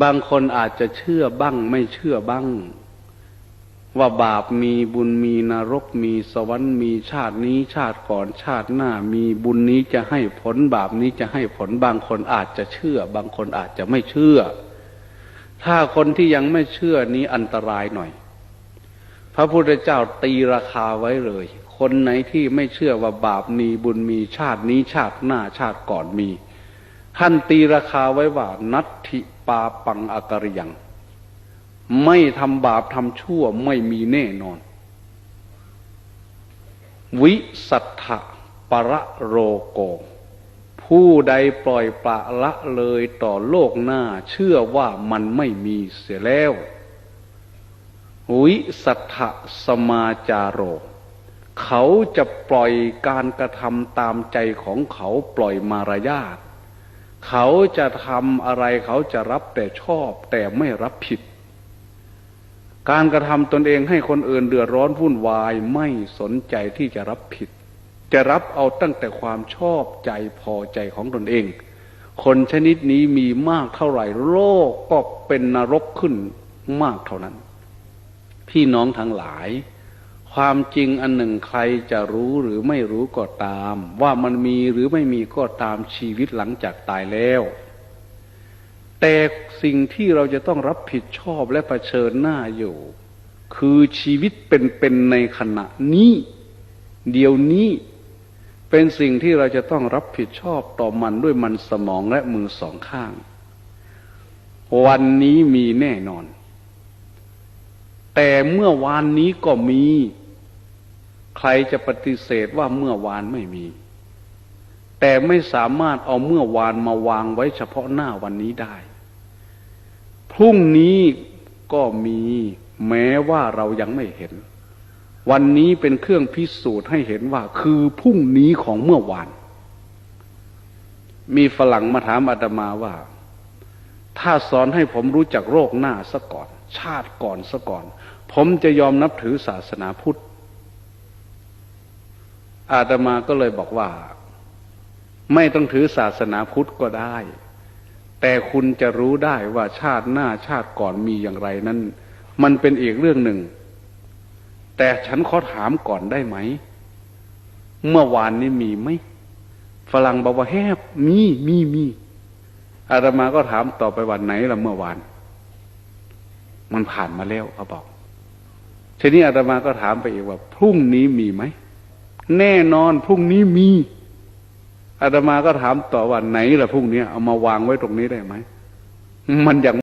บางคนอาจจะเชื่อบ้างไม่เชื่อบ้าง ว่าบาปมีบุญมีนรกมีสวรรค์มีชาตินี้ชาติก่อนชาติหน้า มีบุญนี้จะให้ผลบาปนี้จะให้ผลบางคนอาจจะเชื่อ บางคนอาจจะไม่เชื่อ ถ้าคนที่ยังไม่เชื่อนี้อันตรายหน่อย พระพุทธเจ้าตีราคาไว้เลย คนไหนที่ไม่เชื่อว่าบาปมีบุญมีชาตินี้ชาติหน้าชาติก่อนมีท่านตีราคาไว้ว่านัตถิ ปาปังอากริยัง ไม่ทำบาปทำชั่วไม่มีแน่นอน วิสัทธะประโรโก ผู้ใดปล่อยปละละเลยต่อโลกหน้า เชื่อว่ามันไม่มีเสียแล้ว วิสัทธะสมาจารโร เขาจะปล่อยการกระทำตามใจของเขาปล่อยมารยาท เขาจะทำอะไรเขาจะรับแต่ชอบแต่ไม่รับผิด การกระทำตนเองให้คนอื่นเดือดร้อนวุ่นวายไม่สนใจที่จะรับผิด จะรับเอาตั้งแต่ความชอบใจพอใจของตนเอง คนชนิดนี้มีมากเท่าไหร่โลกก็เป็นนรกขึ้นมากเท่านั้น พี่น้องทั้งหลาย ความจริงอันหนึ่งใครจะรู้หรือไม่รู้ก็ตาม ว่ามันมีหรือไม่มีก็ตามชีวิตหลังจากตายแล้ว แต่สิ่งที่เราจะต้องรับผิดชอบและะเผชิญหน้าอยู่ คือชีวิตเป็นๆในขณะนี้ เดี๋ยวนี้เป็นสิ่งที่เราจะต้องรับผิดชอบต่อมันด้วยมันสมองและมือสองข้าง วันนี้มีแน่นอน แต่เมื่อวานนี้ก็มี ใครจะปฏิเสธว่าเมื่อวานไม่มี แต่ไม่สามารถเอาเมื่อวานมาวางไว้เฉพาะหน้าวันนี้ได้ พรุ่งนี้ก็มีแม้ว่าเรายังไม่เห็น วันนี้เป็นเครื่องพิสูจน์ให้เห็นว่าคือพรุ่งนี้ของเมื่อวาน มีฝรั่งมาถามอาตมาว่า ถ้าสอนให้ผมรู้จักโรคหน้าซะก่อน ชาติก่อนซะก่อน ผมจะยอมนับถือศาสนาพุทธ อาตมาก็เลยบอกว่า ไม่ต้องถือศาสนาพุทธก็ได้ แต่คุณจะรู้ได้ว่าชาติหน้าชาติก่อนมีอย่างไรนั้น มันเป็นอีกเรื่องหนึ่ง แต่ฉันขอถามก่อนได้ไหม เมื่อวานนี้มีไหมฝรั่งบอกว่าแฮบมีมีมีอาตมาก็ถามต่อไปวันไหนละเมื่อวาน มันผ่านมาแล้วเขาบอกทีนี้อาตมาก็ถามไปอีกว่า พรุ่งนี้มีไหม แน่นอนพรุ่งนี้มีอาตมาก็ถามต่อว่าไหนละพรุ่งนี้เอามาวางไว้ตรงนี้ได้ไหมมันยัง